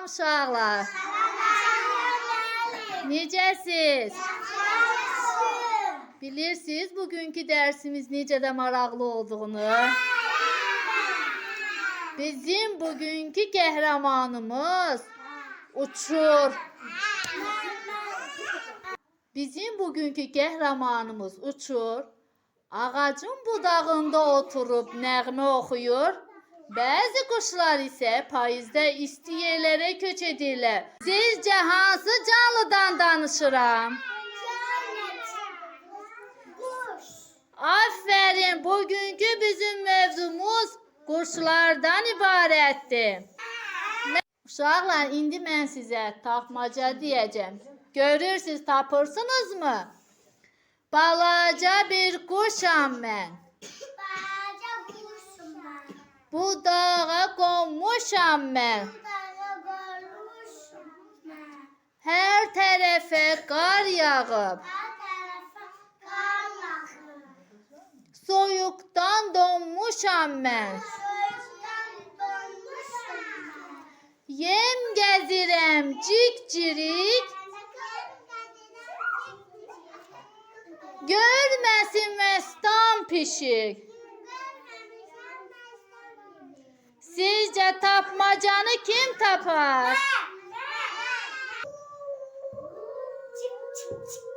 Salam uşaqlar. Necəsiz? Bilirsiniz bugünkü dersimiz necə də maraqlı olduğunu. Bizim bugünkü qəhrəmanımız uçur. Bizim bugünkü qəhrəmanımız uçur. Ağacın budağında oturub nəğmə oxuyur. Bəzi quşlar isə payızda isti yerlərə köç edirlər. Sizcə hansı canlıdan danışıram? Aferin. Bugünkü bizim mövzumuz quşlardan ibarətdir. Uşaqlar, indi mən sizə tapmaca deyəcəm. Görürsüz, tapırsınızmı? Balaca bir quşam mən. Bu dağa qonmuşam mən. Hər tərəfə qar yağıb. Soyuqdan donmuşam mən. Yem gəzirəm cik-cirik. Görməsin məstan pişik. nice tapmacanı kim tapar? Ben, ben, ben. Çık çık çık.